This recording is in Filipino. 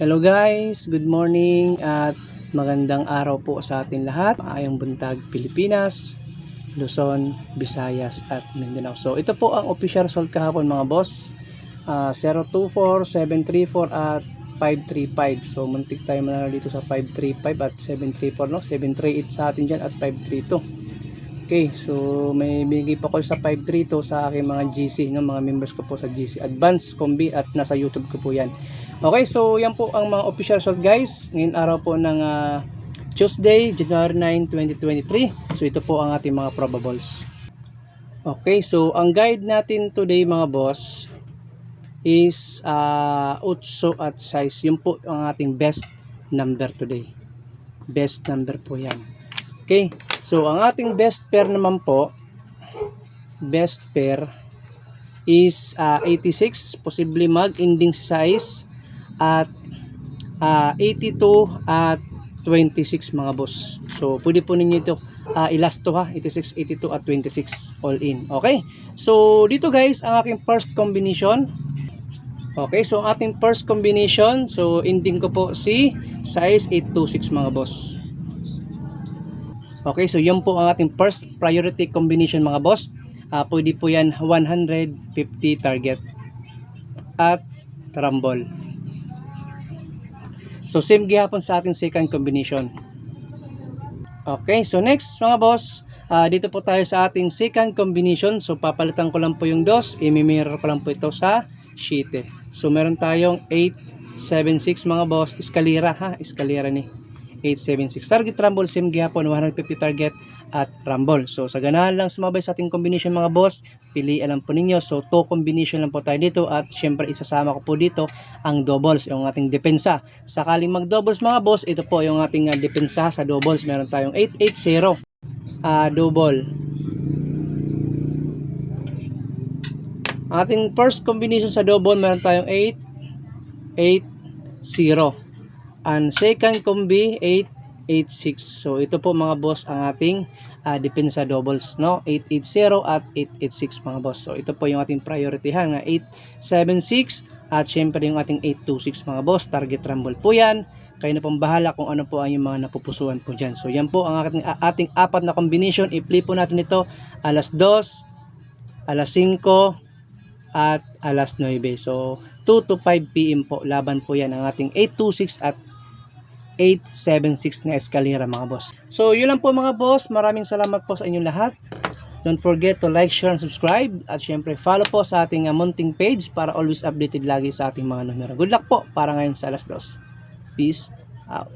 Hello guys, good morning at magandang araw po sa atin lahat. Maayong buntag Pilipinas, Luzon, Visayas at Mindanao. So ito po ang official result kahapon mga boss. Ah, 024, 734 at 535. So muntik tayo manalo dito sa 535 at 734 no. 738 sa atin dyan at 532. Okay, so may bigay pa ko sa 532 sa aking mga GC, no, mga members ko po sa GC Advance Combi at nasa YouTube ko po yan. Okay, so yan po ang mga official result guys. Ngayon araw po ng ah, Tuesday, January 9, 2023. So ito po ang ating mga probables. Okay, so ang guide natin today mga boss is uh, utso at size. Yun po ang ating best number today. Best number po yan. Okay, so ang ating best pair naman po, best pair is ah, 86, posible mag-ending size at ah, 82 at 26 mga boss. So pwede po ninyo ito ah, ilasto ha, 86, 82 at 26 all in. Okay, so dito guys ang aking first combination. Okay, so ang ating first combination, so ending ko po si size 826 mga boss. Okay, so yun po ang ating first priority combination mga boss. Ah, pwede po yan 150 target at rumble. So same gihapon sa ating second combination. Okay, so next mga boss, ah, dito po tayo sa ating second combination. So papalitan ko lang po yung dos, i-mirror ko lang po ito sa sheet. eh. So meron tayong 876 mga boss, eskalera ha, eskalera ni. 876 target rumble same gihapon 150 target at rumble. So sa ganahan lang sumabay sa ating combination mga boss pilian lang po ninyo. So to combination lang po tayo dito at syempre isasama ko po dito ang doubles yung ating depensa. Sakaling mag doubles mga boss ito po yung ating uh, depensa sa doubles. Meron tayong 880 ah double. Ating first combination sa double meron tayong 8 8 0 and second combi 886 so ito po mga boss ang ating uh, depensa doubles no? 880 at 886 mga boss. So ito po yung ating priority ha nga 876 at syempre yung ating 826 mga boss. Target rumble po yan. Kayo na pong bahala kung ano po ang yung mga napupusuan po dyan. So yan po ang ating, ating apat na combination. I-play po natin ito alas 2 alas 5 at alas 9 so 2 to 5 p.m. po laban po yan ang ating 826 at 876 na eskalera mga boss. So yun lang po mga boss. Maraming salamat po sa inyong lahat. Don't forget to like, share, and subscribe. At syempre follow po sa ating uh, munting page para always updated lagi sa ating mga numero. Good luck po para ngayon sa alas 2. Peace out.